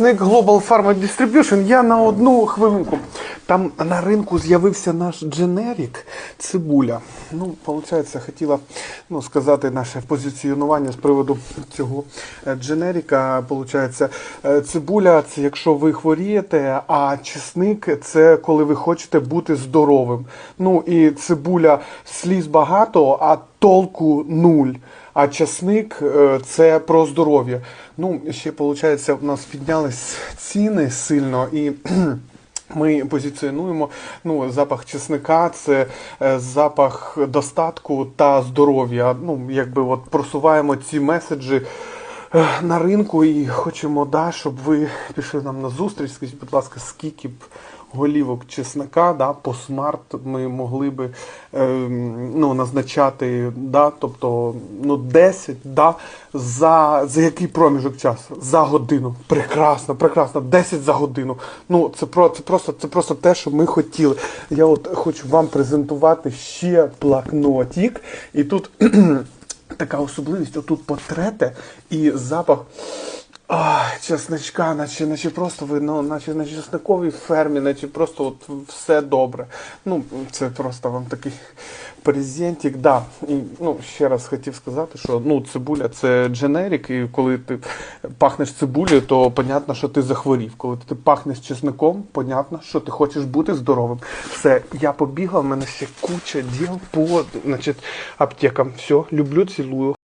Global Pharma Distribution, я на одну хвилинку. Там на ринку з'явився наш дженерік цибуля. Ну, виходить, хотіла ну, сказати наше позиціонування з приводу цього е, дженеріка. Получається, е, цибуля це якщо ви хворієте, а чесник це коли ви хочете бути здоровим. Ну і цибуля сліз багато, а толку нуль. А часник е, це про здоров'я. Ну, ще виходить, у нас піднялись ціни сильно і. Ми позиціонуємо ну, запах чесника, це е, запах достатку та здоров'я. Ну, якби от просуваємо ці меседжі на ринку і хочемо, да, щоб ви пішли нам на зустріч. Скажіть, будь ласка, скільки б голівок чеснока да, по смарт ми могли би е, ну, назначати, да, тобто ну, 10 да, за, за який проміжок часу? За годину. Прекрасно, прекрасно. 10 за годину. Ну, це, про, це, просто, це просто те, що ми хотіли. Я от хочу вам презентувати ще блокнотик. І тут така особливість, отут потрете і запах. Ах, чесничка, наче, наче просто ви, ну, наче на чесниковій фермі, наче просто от все добре. Ну, це просто вам такий презентик. Да. І ну, ще раз хотів сказати, що ну, цибуля це дженерик, і коли ти пахнеш цибулею, то понятно, що ти захворів. Коли ти пахнеш чесником, понятно, що ти хочеш бути здоровим. Все, я побігла, в мене ще куча діл по значить, аптекам. Все, люблю, цілую.